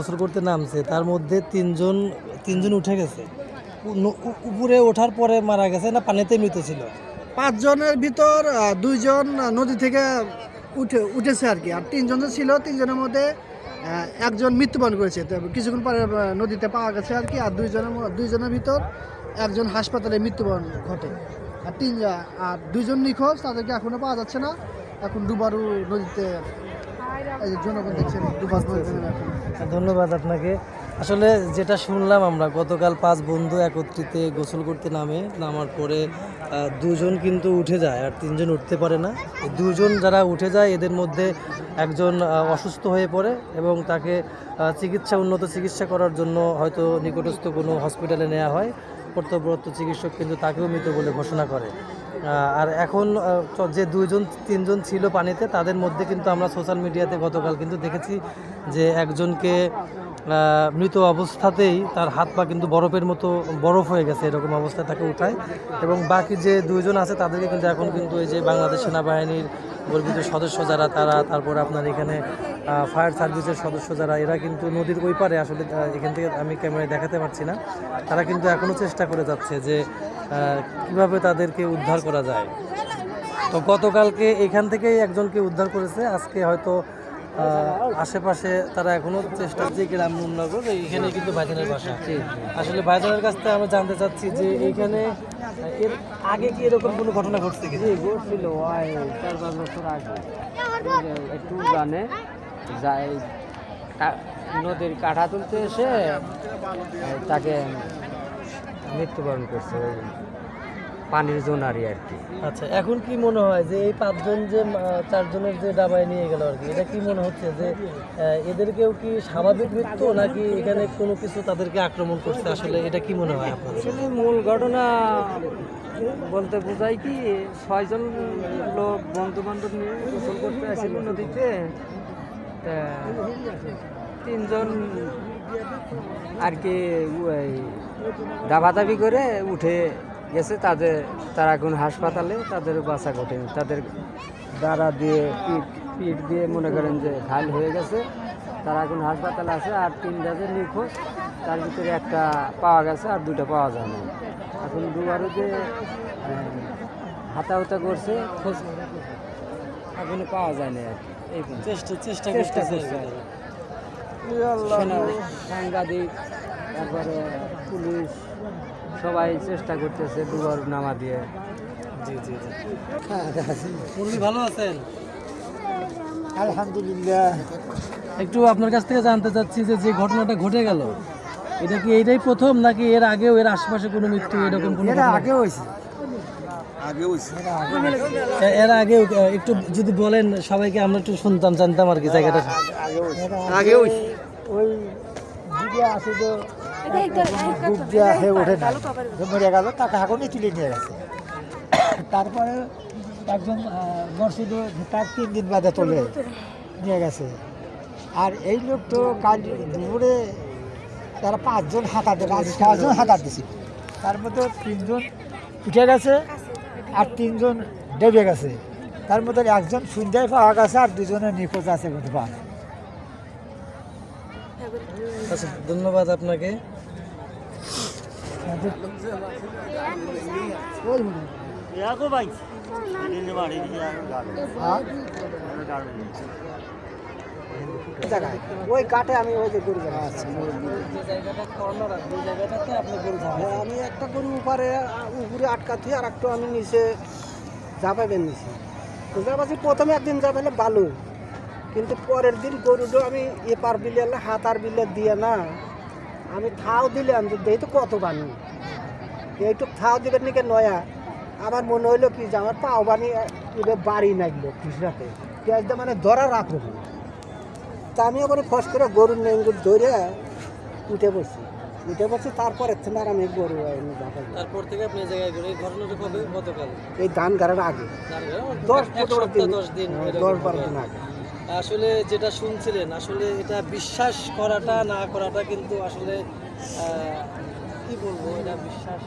গোসল করতে নামছে, তার মধ্যে তিনজন তিনজন উঠে গেছে। উপরে ওঠার পরে মারা গেছে না পানিতে মৃত ছিল? পাঁচজনের ভিতর দুইজন নদী থেকে উঠে, উঠেছে আর কি। আর তিনজন ছিল, তিনজনের মধ্যে একজন মৃত্যুবরণ করেছে। কিছুক্ষণ পরে নদীতে পাওয়া গেছে আর কি। আর দুইজনের দুইজনের ভিতর একজন হাসপাতালে মৃত্যুবরণ ঘটে। আর তিন আর দুইজন নিখোঁজ, তাদেরকে এখনও পাওয়া যাচ্ছে না। এখন দুবারও নদীতে নেমে এখন ধন্যবাদ আপনাকে। আসলে যেটা শুনলাম আমরা গতকাল পাঁচ বন্ধু একত্রিত গোসল করতে নামে নামার পরে দুজন কিন্তু উঠে যায় আর তিনজন উঠতে পারে না। দুজন যারা উঠে যায় এদের মধ্যে একজন অসুস্থ হয়ে পড়ে এবং তাকে চিকিৎসা উন্নত চিকিৎসা করার জন্য হয়তো নিকটস্থ কোনো হসপিটালে নেওয়া হয়। কর্তব্যরত চিকিৎসক কিন্তু তাকেও মৃত বলে ঘোষণা করে। আর এখন যে দুইজন, তিনজন ছিল পানিতে, তাদের মধ্যে কিন্তু আমরা সোশ্যাল মিডিয়াতে গতকাল কিন্তু দেখেছি যে একজনকে মৃত অবস্থাতেই তার হাত পা কিন্তু বরফের মতো বরফ হয়ে গেছে এরকম অবস্থায় তাকে উঠায়। এবং বাকি যে দুইজন আছে তাদেরকে কিন্তু এখন কিন্তু এই যে বাংলাদেশ সেনাবাহিনীর গর্বিত সদস্য যারা, তারা তারপর আপনার এখানে ফায়ার সার্ভিসের সদস্য যারা, এরা কিন্তু নদীর ওই পারে আসলে এখান থেকে আমি ক্যামেরায় দেখাতে পারছি না। তারা কিন্তু এখনও চেষ্টা করে যাচ্ছে যে কীভাবে তাদেরকে উদ্ধার করা যায়। তো গতকালকে এখান থেকেই একজনকে উদ্ধার করেছে। আজকে হয়তো আশেপাশে তারা এখনও চেষ্টা যে গ্রাম নগর এখানে কিন্তু ভাইজানের বাসা। আসলে ভাইজানের কাছ থেকে আমরা জানতে চাচ্ছি যে এইখানে এর আগে কি এরকম কোনো ঘটনা ঘটছে কি ঘটছিল চার পাঁচ বছর আগে। একটু জানে যাই নদীর কাঠা তুলতে এসে তাকে মৃত্যুবরণ করছে পানির জোনারি আর কি আচ্ছা এখন কি মনে হয় যে এই পাঁচজন যে চারজনের যে ডাবায় নিয়ে গেল আর কি এটা কি মনে হচ্ছে যে এদেরকেও কি স্বাভাবিক মৃত্যু নাকি এখানে কোনো কিছু তাদেরকে আক্রমণ করছে? আসলে এটা কি মনে হয় আপনাদের? আসলে মূল ঘটনা বলতে বোঝায় কি ছয়জন লোক বন্ধু বান্ধব নিয়ে গোসল করতে আসছিল নদীতে। তিনজন আর কি ওই দাবাদাবি করে উঠে গেছে তাদের তারা এখন হাসপাতালে তাদের বাঁচা ঘটেনি তাদের দ্বারা দিয়ে পিঠ পিঠ দিয়ে মনে করেন যে ঘাল হয়ে গেছে। তারা এখন হাসপাতালে আছে আর তিনটা যে নিখোঁজ। তার ভিতরে একটা পাওয়া গেছে আর দুটা পাওয়া যায় না এখন দুবারও যে হাতা হুতা করছে খোঁজ এখনও পাওয়া যায় না আর কি। এই। চেষ্টা চেষ্টা চেষ্টা করছে। সাংবাদিক তারপরে পুলিশ সবাই চেষ্টা করতেছে দুবার নামা দিয়ে। জি জি জি। মুরগি ভালো আছেন? আলহামদুলিল্লাহ। একটু আপনার কাছ থেকে জানতে চাচ্ছি যে যে ঘটনাটা ঘটে গেল এটা কি এইটাই প্রথম নাকি এর আগেও এর আশেপাশে কোনো মৃত্যু এরকম কোনো? আগে হয়েছে। এর আগেও আহ, একটু যদি বলেন সবাইকে আমরা একটু শুনতাম জানতাম আর কি জায়গাটা। আগে ওই ওই আছে তো ডুব দিয়া হয়ে ওঠে না। মরে গেল তাকে এখনই তুলে নিয়ে গেছে। তারপরে একজন মসজিদে তার তিন দিন বাদে তোলে নিয়ে গেছে। আর এই লোক তো কাল দুপুরে তারা পাঁচজন হাঁকা দেবে আজ ছজন হাঁকা দিছে। তার মধ্যে তিনজন উঠে গেছে আর তিনজন ডেবে গেছে। তার মধ্যে একজন সন্ধ্যায় পাওয়া গেছে আর দুজনে নিখোঁজ আছে যায়। আচ্ছা ধন্যবাদ আপনাকে। ওই কাটে আমি ওই যে গরু হ্যাঁ, আমি একটা গরু উপরে উপরে আটকাচ্ছি আর একটা আমি নিচে জাপাইবেন নিছি তো যাবাছি প্রথমে একদিন যাবাইলে ভালো কিন্তু পরের দিন গরুটা আমি এপার বিলে হাত আর বিলে দিয়ে না আমি থাও দিলাম যে দেই তো কত বানি? এইটুক থাও দিবেন নাকি নয়া। আমার মনে হইল কি যে আমার পাও বানি বাড়ি নাগলো খুচরাতে পেঁয়াজটা মানে ধরা রাখব তা আমি ওখানে ফস করে গরুর নেঙ্গুর ধরে উঠে বসছি উঠে বসছি তারপরে আর আমি গরু তারপর থেকে আপনি জায়গায় এই ঘটনাটা কবে গতকাল এই ধান গাড়ার আগে। দশ পনেরো দিন। দশ হ্যাঁ, দশ বারো দিন আগে। আসলে যেটা শুনছিলেন আসলে এটা বিশ্বাস করাটা না করাটা কিন্তু আসলে কি বলব এটা বিশ্বাস